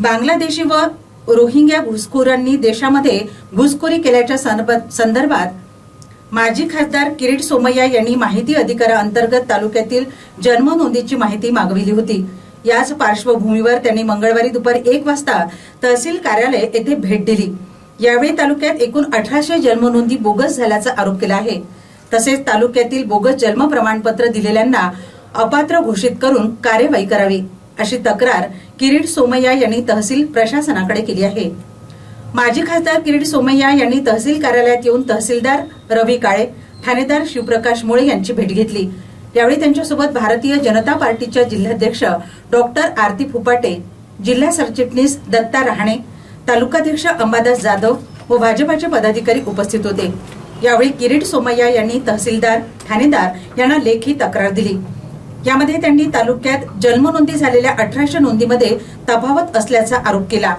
बांगलादेशी व रोहिंग्या घुसखोरांनी देशामध्ये घुसखोरी केल्याच्या संदर्भात माजी खासदार किरीट सोमय्या यांनी माहिती अधिकाराअंतर्गत तालुक्यातील जन्म नोंदीची माहिती मागविली होती. याच पार्श्वभूमीवर त्यांनी मंगळवारी दुपारी एक वाजता तहसील कार्यालय येथे भेट दिली. यावेळी तालुक्यात एकूण अठराशे जन्मनोंदी बोगस झाल्याचा आरोप केला आहे. तसेच तालुक्यातील बोगस जन्म प्रमाणपत्र दिलेल्यांना अपात्र घोषित करून कार्यवाही करावी. अशी तक्रार किरीट सोमय्या यांनी तहसील प्रशासनाकडे केली आहे. माजी खासदार किरीट सोमय्या यांनी तहसील कार्यालयात येऊन तहसीलदार रवी काळे ठाणेदार शिवप्रकाश मुळे यांची भेट घेतली. यावेळी त्यांच्यासोबत भारतीय जनता पार्टीच्या जिल्हाध्यक्ष डॉक्टर आरती फुपाटे जिल्हा सरचिटणीस दत्ता रहाणे तालुकाध्यक्ष अंबादास जाधव व भाजपाचे पदाधिकारी उपस्थित होते. यावेळी किरीट सोमय्या यांनी तहसीलदार ठाणेदार यांना लेखी तक्रार दिली. यामध्ये त्यांनी तालुक्यात जन्मनोंदी झालेल्या अठराशे नोंदीमध्ये तफावत असल्याचा आरोप केला.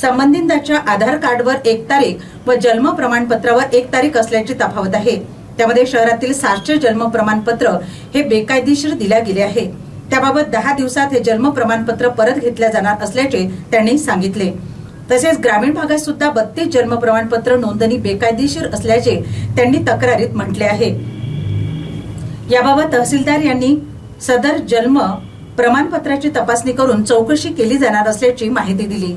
संबंधितांच्या आधार कार्डवर एक तारीख व जन्म प्रमाणपत्रावर एक तारीख असल्याची तफावत आहे. त्यामध्ये शहरातील सातशे जन्म प्रमाणपत्र हे बेकायदेशीर दिल्या गेले आहे. त्याबाबत दहा दिवसात हे जन्म प्रमाणपत्र परत घेतल्या जाणार असल्याचे त्यांनी सांगितले. तसेच ग्रामीण भागात सुद्धा बत्तीस जन्म प्रमाणपत्र नोंदणी बेकायदेशीर असल्याचे त्यांनी तक्रारीत म्हटले आहे. याबाबत तहसीलदार यांनी सदर जन्म प्रमाणपत्राची तपासणी करून चौकशी केली जाणार असल्याची माहिती दिली.